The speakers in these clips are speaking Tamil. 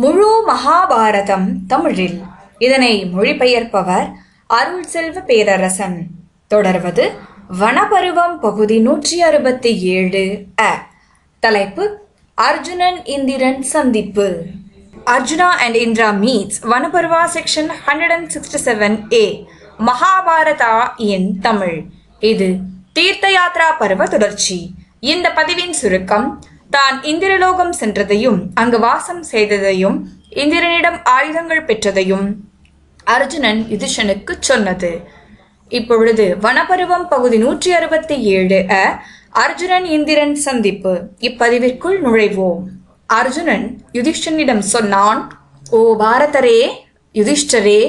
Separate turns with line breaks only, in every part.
முழு மகாபாரதம் தமிழில். இதனை மொழிபெயர்ப்பவர் அருள் செல்வ பேரரசன். தொடர்வது வனபருவம் பகுதி நூற்றி அறுபத்தி ஏழு அ. தலைப்பு அர்ஜுனன் இந்திரன் சந்திப்பு. Arjuna and Indra meets Vanaparva section hundred and sixty seven A Mahabharata in Tamil. இது தீர்த்த யாத்ரா பருவ தொடர்ச்சி. இந்த பதிவின் சுருக்கம் தான் இந்திரலோகம் சென்றதையும் அங்கு வாசம் செய்ததையும் இந்திரனிடம் ஆயுதங்கள் பெற்றதையும் அர்ஜுனன் யுதிஷனுக்கு சொன்னது. இப்பொழுது வனபருவம் பகுதி நூற்றி அறுபத்தி ஏழு அ அர்ஜுனன் இந்திரன் சந்திப்பு. இப்பதிவிற்குள் நுழைவோம். அர்ஜுனன் யுதிஷ்டனிடம் சொன்னான் ஓ பாரதரே யுதிஷ்டரே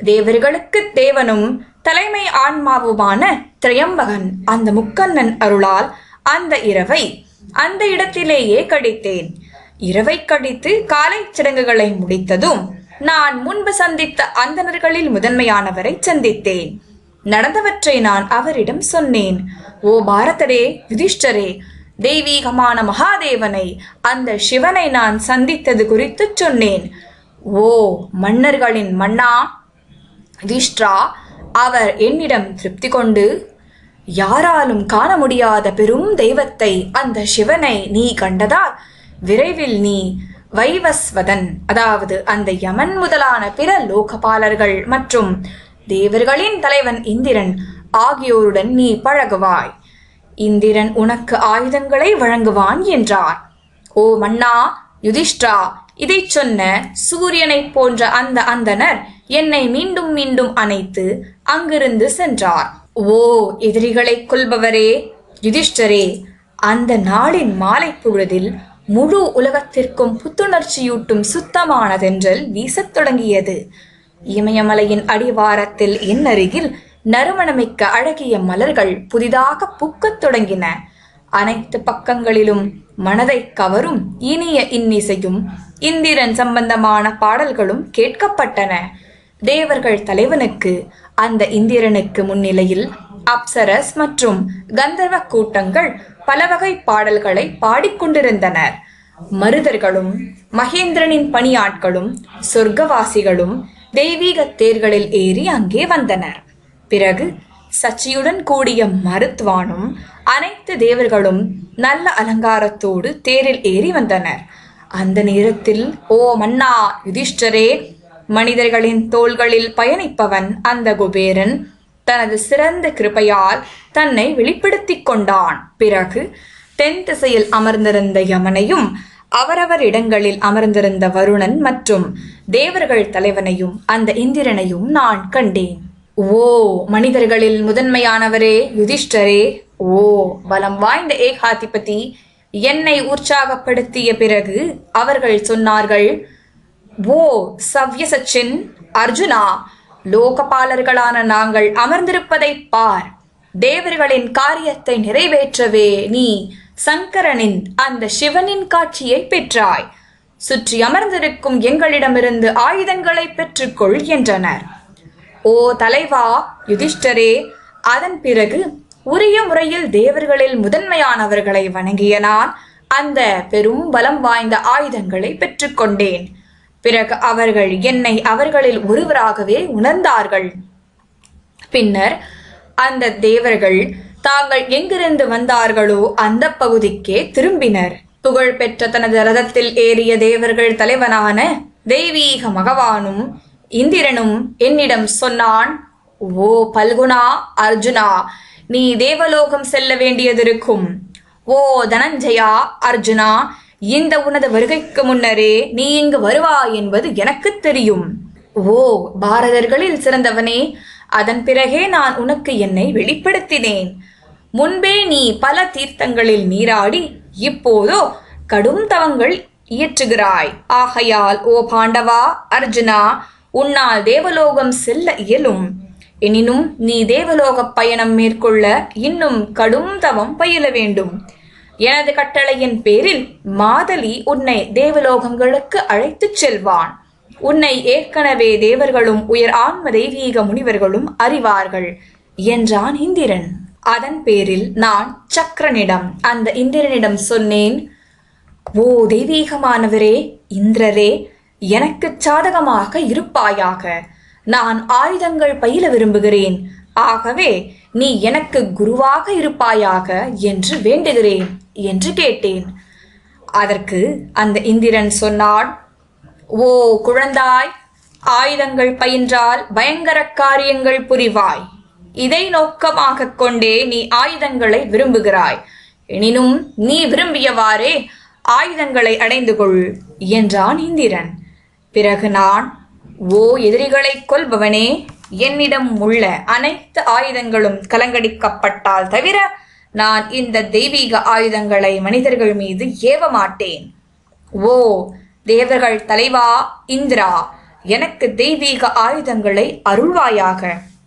தேவர்களுக்கு தேவனும் தலைமை ஆன்மாவுமான திரையம்பகன் அந்த முக்கண்ணன் அருளால் அந்த இரவை அந்த இடத்திலேயே கடித்தேன். இரவை கடித்து காலை சடங்குகளை முடித்ததும் நான் முன்பு சந்தித்த அந்தணர்களில் முதன்மையானவரை சந்தித்தேன். நடந்தவற்றை நான் அவரிடம் சொன்னேன். ஓ பாரதரே யுதிஷ்டரே தெய்வீகமான மகாதேவனை அந்த சிவனை நான் சந்தித்தது குறித்து சொன்னேன். ஓ மன்னர்களின் மன்னா யுதிஷ்டிரா அவர் என்னிடம் திருப்தி கொண்டு யாராலும் காண முடியாத பெரும் தெய்வத்தை அந்த சிவனை நீ கண்டதால் விரைவில் நீ வைவஸ்வதன். அதாவது அந்த யமன் முதலான பிற லோகபாலர்கள் மற்றும் தேவர்களின் தலைவன் இந்திரன் ஆகியோருடன் நீ பழகுவாய். இந்திரன் உனக்கு ஆயுதங்களை வழங்குவான் என்றார். ஓ மன்னா யுதிஷ்டா இதை சொன்ன சூரியனைப் போன்ற அந்த அந்தனர் என்னை மீண்டும் மீண்டும் அணைத்து அங்கிருந்து சென்றார். ஓ எதிரிகளை கொல்பவரே யுதிஷ்டரே அந்த நாளின் மாலை பொழுதில் முழு உலகத்திற்கும் புத்துணர்ச்சியூட்டும் சுத்தமான தென்றல் வீசத் தொடங்கியது. இமயமலையின் அடிவாரத்தில் என் அருகில் நறுமணமிக்க அழகிய மலர்கள் புதிதாக பூக்கத் தொடங்கின. அனைத்து பக்கங்களிலும் மனதை கவரும் இனிய இன்னிசையும் இந்திரன் சம்பந்தமான பாடல்களும் கேட்கப்பட்டன. தேவர்கள் தலைவனுக்கு அந்த இந்திரனுக்கு முன்னிலையில் அப்சரஸ் மற்றும் கந்தர்வ கூட்டங்கள் பல வகை பாடல்களை பாடிக்கொண்டிருந்தனர். மருதர்களும் மகேந்திரனின் பணியாட்களும் சொர்க்கவாசிகளும் தெய்வீக தேர்களில் ஏறி அங்கே வந்தனர். பிறகு சச்சியுடன் கூடிய மருத்வானும் அனைத்து தேவர்களும் நல்ல அலங்காரத்தோடு தேரில் ஏறி வந்தனர். அந்த நேரத்தில் ஓ மன்னா யுதிஷ்டரே மனிதர்களின் தோள்களில் பயணிப்பவன் அந்த குபேரன் தனது சிறந்த கிருபையால் தன்னை வெளிப்படுத்திக் கொண்டான். பிறகு தென் திசையில் அமர்ந்திருந்த யமனையும் அவரவர் இடங்களில் அமர்ந்திருந்த வருணன் மற்றும் தேவர்கள் தலைவனையும் அந்த இந்திரனையும் நான் கண்டேன். ஓ மனிதர்களில் முதன்மையானவரே யுதிஷ்டரே! ஓ பலம் வாய்ந்த ஏகாதிபதி என்னை உற்சாகப்படுத்திய பிறகு அவர்கள் சொன்னார்கள் ஓ சவ்ய சச்சின் அர்ஜுனா லோகபாலர்களான நாங்கள் அமர்ந்திருப்பதை பார். தேவர்களின் காரியத்தை நிறைவேற்றவே நீ சங்கரனின் அந்த சிவனின் காட்சியை பெற்றாய். சுற்றி அமர்ந்திருக்கும் எங்களிடமிருந்து ஆயுதங்களை பெற்றுக்கொள் என்றனர். ஓ தலைவா யுதிஷ்டரே அதன் பிறகு உரிய முறையில் தேவர்களில் முதன்மையானவர்களை வணங்கிய நான் அந்த பெரும் பலம் வாய்ந்த ஆயுதங்களை பெற்றுக்கொண்டேன். பிறகு அவர்கள் என்னை அவர்களில் ஒருவராகவே உணர்ந்தார்கள். பின்னர் அந்த தேவர்கள் தாங்கள் எங்கிருந்து வந்தார்களோ அந்த பகுதிக்கே திரும்பினர். புகழ்பெற்ற தனது ரதத்தில் ஏறிய தேவர்கள் தலைவனான தெய்வீக மகவானும் இந்திரனும் என்னிடம் சொன்னான் ஓ பல்குணா அர்ஜுனா நீ தேவலோகம் செல்ல வேண்டியதிருக்கும். ஓ தனஞ்சயா அர்ஜுனா இந்த உனது வருகைக்கு முன்னரே நீ இங்கு வருவாய் என்பது எனக்கு தெரியும். ஓ பாரதர்களில் சிறந்தவனே அதன் பிறகே நான் உனக்கு என்னை வெளிப்படுத்தினேன். முன்பே நீ பல தீர்த்தங்களில் நீராடி இப்போதோ கடும் தவங்கள் இயற்றுகிறாய். ஆகையால் ஓ பாண்டவா அர்ஜுனா உன்னால் தேவலோகம் செல்ல இயலும். எனினும் நீ தேவலோக பயணம் மேற்கொள்ள இன்னும் கடும் தவம் பயில வேண்டும். எனது கட்டளையின் பேரில் மாதலி உன்னை தேவலோகங்களுக்கு அழைத்துச் செல்வான். உன்னை ஏற்கனவே தேவர்களும் உயர் ஆன்ம தெய்வீக முனிவர்களும் அறிவார்கள் என்றான் இந்திரன். அதன் பேரில் நான் சக்கரனிடம் அந்த இந்திரனிடம் சொன்னேன் ஓ தெய்வீகமானவரே இந்திரரே எனக்கு சாதகமாக இருப்பாயாக. நான் ஆயுதங்கள் பயில விரும்புகிறேன் ஆகவே நீ எனக்கு குருவாக இருப்பாயாக என்று வேண்டுகிறேன் என்று கேட்டேன். அதற்கு அந்த இந்திரன் சொன்னான் ஓ குழந்தாய் ஆயுதங்கள் பயின்றால் பயங்கர காரியங்கள் புரிவாய். இதை நோக்கமாகக் கொண்டே நீ ஆயுதங்களை விரும்புகிறாய். எனினும் நீ விரும்பியவாறே ஆயுதங்களை அடைந்து கொள் என்றான் இந்திரன். பிறகு நான் ஓ எதிரிகளை கொல்பவனே என்னிடம் உள்ள அனைத்து ஆயுதங்களும் கலங்கடிக்கப்பட்டால் தவிர நான் இந்த தெய்வீக ஆயுதங்களை மனிதர்கள் மீது ஏவ மாட்டேன். ஓ தேவர்கள் தலைவா இந்திரா எனக்கு தெய்வீக ஆயுதங்களை அருள்வாயாக.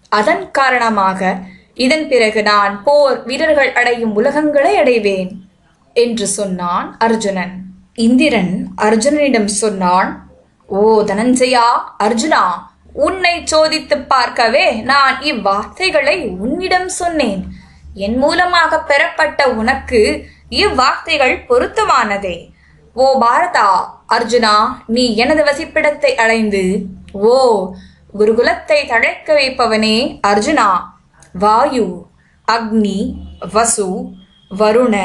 அதன் காரணமாக இதன் பிறகு நான் போர் வீரர்கள் அடையும் உலகங்களை அடைவேன் என்று சொன்னான் அர்ஜுனன். இந்திரன் அர்ஜுனனிடம் சொன்னான் ஓ தனஞ்சயா அர்ஜுனா உன்னை சோதித்து பார்க்கவே நான் இவ்வார்த்தைகளை உன்னிடம் சொன்னேன். என் மூலமாக பெறப்பட்ட உனக்கு இவ்வார்த்தைகள் பொருத்தமானதே. ஓ பாரதா அர்ஜுனா நீ எனது வசிப்பிடத்தை அடைந்து ஓ குருகுலத்தை தழைக்க வைப்பவனே அர்ஜுனா. வாயு அக்னி வசு வருண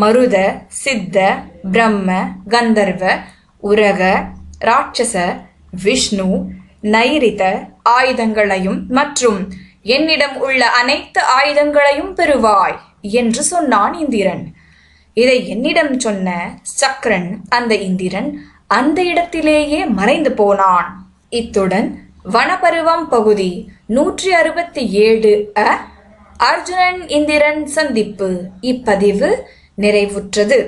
மருத சித்த பிரம்ம கந்தர்வ உரக ராட்சச விஷ்ணு நைரித ஆயுதங்களையும் மற்றும் என்னிடம் உள்ள அனைத்து ஆயுதங்களையும் பெறுவாய் என்று சொன்னான் இந்திரன். இதை என்னிடம் சொன்ன சக்கரன் அந்த இந்திரன் அந்த இடத்திலேயே மறைந்து போனான். இத்துடன் வனபருவம் பகுதி நூற்றி அறுபத்தி ஏழு அ அர்ஜுனன் இந்திரன் சந்திப்பு இப்பதிவு நிறைவுற்றது.